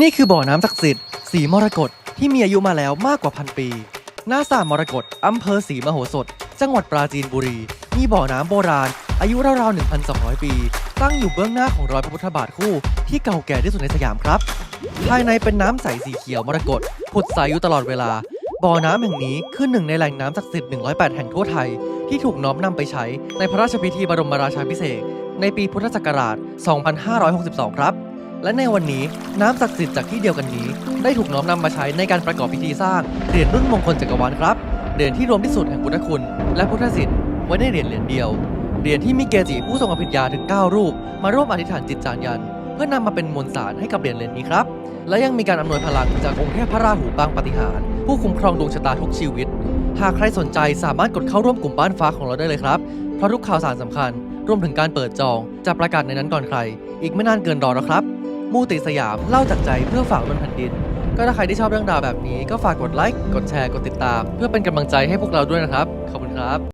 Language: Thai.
นี่คือบ่อน้ำศักดิ์สิทธิ์สีมรกตที่มีอายุมาแล้วมากกว่าพันปี หน้าสามมรกตอำเภอศรีมโหสถ จังหวัดปราจีนบุรี มีบ่อน้ำโบราณ อายุราวๆ 1,200 ปี ตั้งอยู่เบื้องหน้าของรอยพระพุทธบาทคู่ ที่เก่าแก่ที่สุดในสยามครับ ภายในเป็นน้ำใสสีเขียวมรกตผุดใสอยู่ตลอดเวลา บ่อน้ำแห่งนี้คือหนึ่งในแหล่งน้ำศักดิ์สิทธิ์ 108 แห่งทั่วไทย ที่ถูกน้อมนำไปใช้ในพระราชพิธีบรมราชาภิเษกในปีพุทธศักราช 2562 ครับ และในวันนี้น้ำศักดิ์สิทธิ์จากที่เดียวกันนี้ ได้ถูกน้อมนำมาใช้ในการประกอบพิธีสร้างเหรียญรุ่นมงคลจักรวาลครับเหรียญที่รวมที่สุดแห่งพุทธคุณ และพุทธศิลป์ไว้ในเหรียญเหรียญเดียวเหรียญที่มีเกจิผู้ทรงอภิญญาถึง 9 รูป มาร่วมอธิษฐานจิตจานยัน เพื่อนำมาเป็นมวลสารให้กับเหรียญเหรียญนี้ครับ และยังมีการอำนวยพลังจากองค์เทพพระราหูปางปฏิหาร ผู้คุ้มครองดวงชะตาทุกชีวิต หากใครสนใจสามารถกดเข้าร่วมกลุ่มบ้านฟ้าของเราได้เลยครับเพราะทุกข่าวสารสำคัญ รวมถึงการเปิดจองจะประกาศในนั้นก่อนใคร อีกไม่นานเกินรอแล้วครับ มูติสยามเล่าจากใจเพื่อฝากบนแผ่นดิน ก็ถ้าใครที่ชอบเรื่องราวแบบนี้ก็ฝากกดไลค์ กดแชร์ กดติดตาม เพื่อเป็นกำลังใจให้พวกเราด้วยนะครับ ขอบคุณครับ